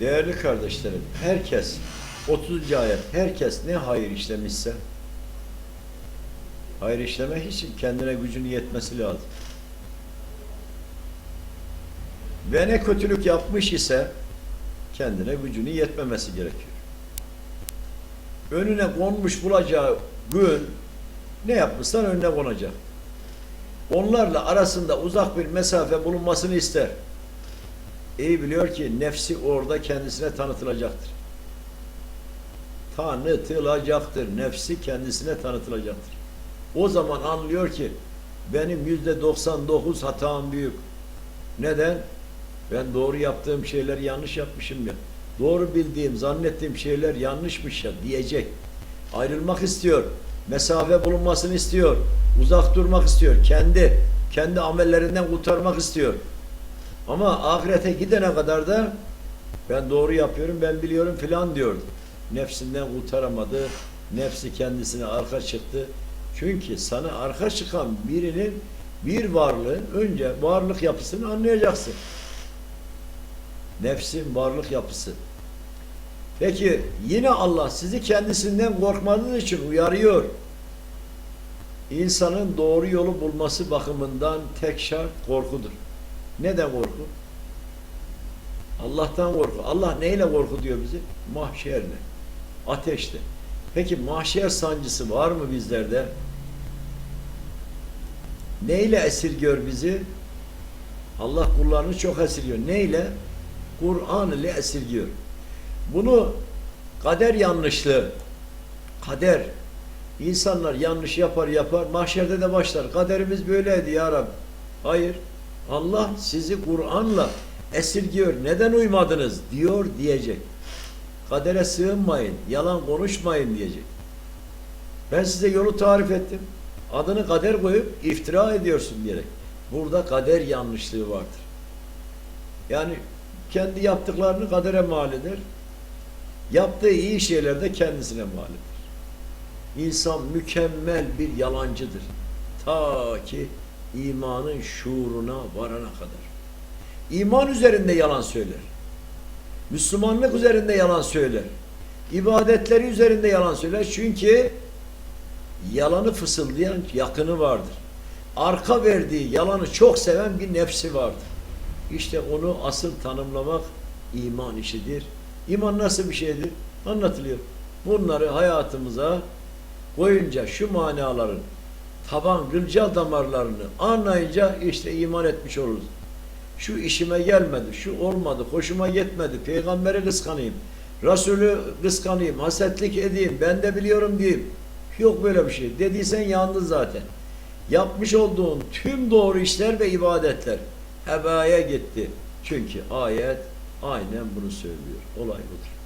Değerli kardeşlerim, herkes 30. ayet, herkes ne hayır işlemişse hayır işlemek için kendine gücünün yetmesi lazım. Ve ne kötülük yapmış ise kendine gücünün yetmemesi gerekiyor. Önüne konmuş bulacağı gün ne yapmışsan önüne konacak. Onlarla arasında uzak bir mesafe bulunmasını ister. İyi biliyor ki nefsi orada kendisine tanıtılacaktır. Tanıtılacaktır. Nefsi kendisine tanıtılacaktır. O zaman anlıyor ki benim yüzde 99 hatam büyük. Neden? Ben doğru yaptığım şeyleri yanlış yapmışım ya. Doğru bildiğim, zannettiğim şeyler yanlışmış ya diyecek. Ayrılmak istiyor. Mesafe bulunmasını istiyor. Uzak durmak istiyor. Kendi kendi amellerinden kurtarmak istiyor. Ama ahirete gidene kadar da ben doğru yapıyorum, ben biliyorum filan diyordu. Nefsinden kurtaramadı. Nefsi kendisine arka çıktı. Çünkü sana arka çıkan birinin bir varlığı önce varlık yapısını anlayacaksın. Nefsin varlık yapısı. Peki yine Allah sizi kendisinden korkmadığınız için uyarıyor. İnsanın doğru yolu bulması bakımından tek şart korkudur. Neden korku? Allah'tan korku. Allah neyle korku diyor bizi? Mahşerle. Ateşle. Peki mahşer sancısı var mı bizlerde? Neyle esirgör bizi? Allah kullarını çok esirgiyor. Neyle? Kur'an ile esirgiyor. Bunu kader yanlışlığı, kader, insanlar yanlış yapar yapar, mahşerde de başlar. Kaderimiz böyleydi ya Rabbi. Hayır. Allah sizi Kur'an'la esirgiyor. Neden uymadınız? diyor diyecek. Kadere sığınmayın, yalan konuşmayın diyecek. Ben size yolu tarif ettim. Adını kader koyup iftira ediyorsun diyerek. Burada kader yanlışlığı vardır. Yani kendi yaptıklarını kadere mal eder. Yaptığı iyi şeyler de kendisine mal eder. İnsan mükemmel bir yalancıdır. Ta ki imanın şuuruna varana kadar. İman üzerinde yalan söyler. Müslümanlık üzerinde yalan söyler. İbadetleri üzerinde yalan söyler. Çünkü yalanı fısıldayan yakını vardır. Arka verdiği yalanı çok seven bir nefsi vardır. İşte onu asıl tanımlamak iman işidir. İman nasıl bir şeydir? Anlatılıyor. Bunları hayatımıza koyunca şu manaların taban gılcal damarlarını anlayınca işte iman etmiş oluruz. Şu işime gelmedi, şu olmadı, hoşuma gitmedi, peygamberi kıskanayım, Resulü kıskanayım, hasetlik edeyim, ben de biliyorum diyeyim. Yok böyle bir şey. Dediysen yandın zaten. Yapmış olduğun tüm doğru işler ve ibadetler hebaya gitti. Çünkü ayet aynen bunu söylüyor. Olay budur.